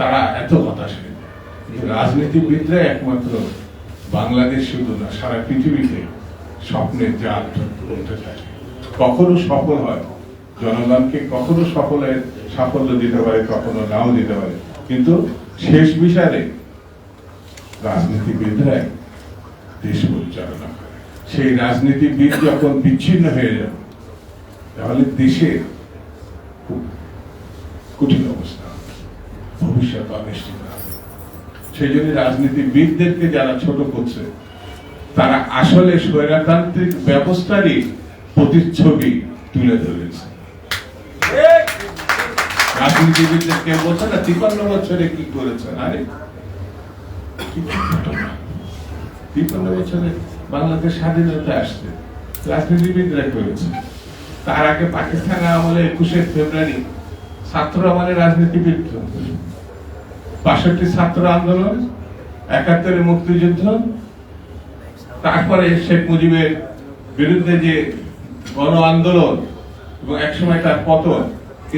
তারা এত হতাশ হয়ে যায় রাজনীতিবিদরা একমাত্র বাংলাদেশ শুধু না, সারা পৃথিবীতে স্বপ্নের জাল উঠতে থাকে কখনো সফল হয়, জনগণকে কখনো সফলের সাফল্য দিতে পারে, কখনো নাও দিতে পারে। কিন্তু শেষ বিচারে রাজনীতিবিদরাই দেশ পরিচালনা করে। সেই রাজনীতিবিদ যখন বিচ্ছিন্ন হয়ে যাবে তাহলে দেশের খুব কঠিন অবস্থা। ভবিষ্যৎ অনিশ্চিত হবে। সেই জন্য রাজনীতিবিদদেরকে যারা ছোট করছে, তারা আসলে স্বৈরতান্ত্রিক ব্যবস্থারই প্রতিচ্ছবি তুলে ধরেছে। রাজনীতিবিদদের কেউ বলছে, না, তিপান্ন বছরে কি করেছেন আরে তিপান্ন বছরে বাংলাদেশ স্বাধীনতা আসছে। রাজনীতিবিদরা করেছে? তার আগে পাকিস্তান আমলে একুশে ফেব্রুয়ারি ছাত্র আমলে রাজনীতিবিদ বাষট্টি ছাত্র আন্দোলন একাত্তরের মুক্তিযুদ্ধ, তারপরে শেখ মুজিবের বিরুদ্ধে যে গণ আন্দোলন এবং একসময় তার পতন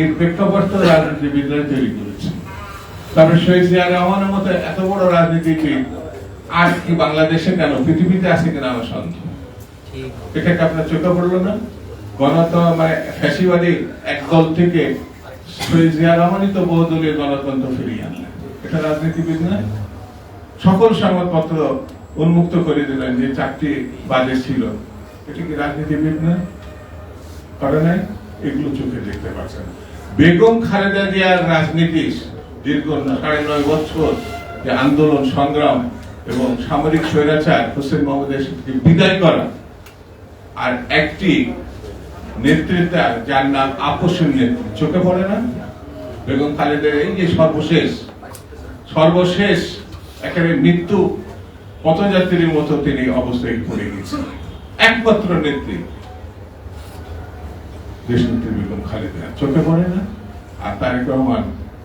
এর প্রেক্ষাপট রাজনীতিবিদরা তৈরি করেছে। তারপরে শহীদ জিয়া রহমানের মতো এত বড় রাজনীতিবিদ আর কি বাংলাদেশে কেন, পৃথিবীতে আছে কিনা আমার সন্দেহ। এটা কি আপনার চোখে পড়ল না? গণতন্ত্র মানে ফ্যাসিবাদী একদল থেকে শহীদ জিয়া রহমানই তো বহুদলীয় গণতন্ত্র ফিরিয়ে আনলেন। এটা রাজনীতিবিদ না সকল সংবাদপত্র উন্মুক্ত করে দিলেন যে চারটি বাজে ছিল। এটা কি রাজনীতিবিদ না করে নাই? এগুলো চোখে দেখতে পাচ্ছেন। বেগম খালেদা জিয়ার রাজনীতি দীর্ঘ সাড়ে নয় বছর যে আন্দোলন, সংগ্রাম এবং সামরিক স্বৈরাচার হোসেন মোহাম্মদ এরশাদকে বিদায় করা আর একটি নেতৃত্ব যার নাম আপসের নেতৃত্ব। চোখে পড়ে না? বেগম খালেদের এই যে সর্বশেষ সর্বশেষ একেবারে মৃত্যু পথযাত্রীর মতো তিনি অবস্থায় পড়ে গেছেন একমাত্র নেত্রী। দেশনেত্রী বেগম খালেদা চোখে পড়ে না? আর তারেক রহমান,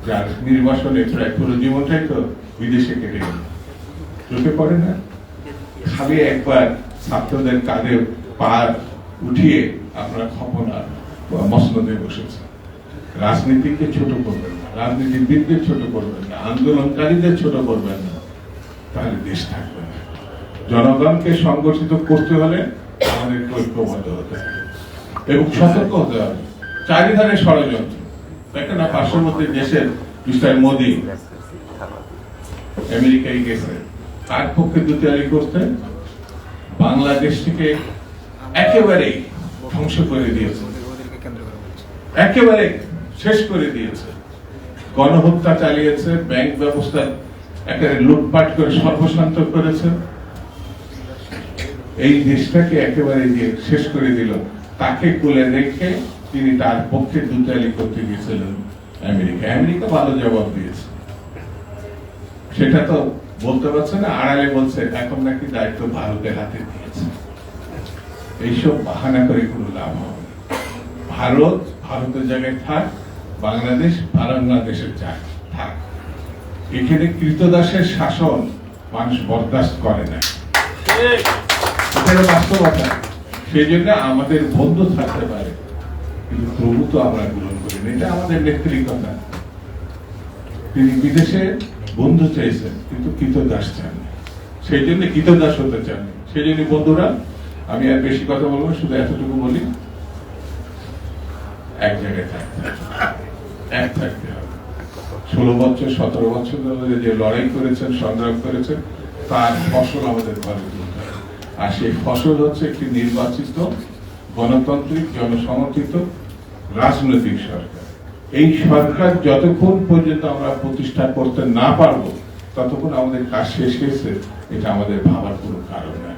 যার নির্বাসনে প্রায় পুরো জীবনটাই তো বিদেশে কেটে গেল। চোখে পড়ে না? খালি একবার ছাত্রদের কাঁধে পা উঠিয়ে আপনারা খপনা মসনদে বসেছেন। রাজনীতিকে ছোট করবেন না। রাজনীতিবিদদের ছোট করবেন না, আন্দোলনকারীদের ছোট করবেন না, তাহলে দেশ থাকবে না। জনগণকে সংগঠিত করতে হলে আমাদের ঐক্যবদ্ধ হতে হবে এবং সতর্ক হতে হবে। চারিধারে ষড়যন্ত্র। দেখেন না, পার্শ্ববর্তী দেশের মিস্টার মোদী আমেরিকায় গেছে, তার পক্ষে দুতিয়ারি করতে বাংলাদেশ থেকে একেবারে ধ্বংস করে দিয়েছে। একেবারে শেষ করে দিয়েছে। গণহত্যা চালিয়েছে ব্যাংক ব্যবস্থা একেবারে লুটপাট করে সর্বশান্ত করেছে। এই দেশটাকে একেবারে যে শেষ করে দিল, তাকে কোলে রেখে তিনি তার পক্ষে দুতালি করতে গিয়েছিলেন আমেরিকা। আমেরিকা ভালো জবাব দিয়েছে। সেটা তো বলতে পারছে না, আড়ালে বলছে, এখন নাকি দায়িত্ব ভারতের হাতে দিয়েছে। এইসব বাহানা করে কোনো লাভ হবে। ভারত ভারতের জায়গায় থাক বাংলাদেশ বাংলাদেশের যাক, থাক এখানে কৃতদাসের শাসন মানুষ বরদাস্ত করে না বাস্তবতা সেই জন্য আমাদের বন্ধু থাকতে পারে কিন্তু প্রভু তো আমরা গ্রহণ করি না এটা আমাদের নেত্রী তিনি বিদেশে বন্ধু চাইছেন, কিন্তু কৃতদাস চান। সেই জন্য কৃতদাস হতে চান। সেই জন্য বন্ধুরা, আমি আর বেশি কথা বলব শুধু এতটুকু বলি, এক জায়গায় থাকতে। এক থাকতে হবে ষোলো বছর, সতেরো বছর ধরে যে লড়াই করেছেন, সংগ্রাম করেছেন, তার ফসল আমাদের ঘরে তুলতে। আর সেই ফসল হচ্ছে একটি নির্বাচিত গণতান্ত্রিক, জনসমর্থিত রাজনৈতিক সরকার। এই সরকার যতক্ষণ পর্যন্ত আমরা প্রতিষ্ঠা করতে না পারব, ততক্ষণ আমাদের কাজ শেষ হয়েছে, এটা আমাদের ভাবার কোনো কারণ নাই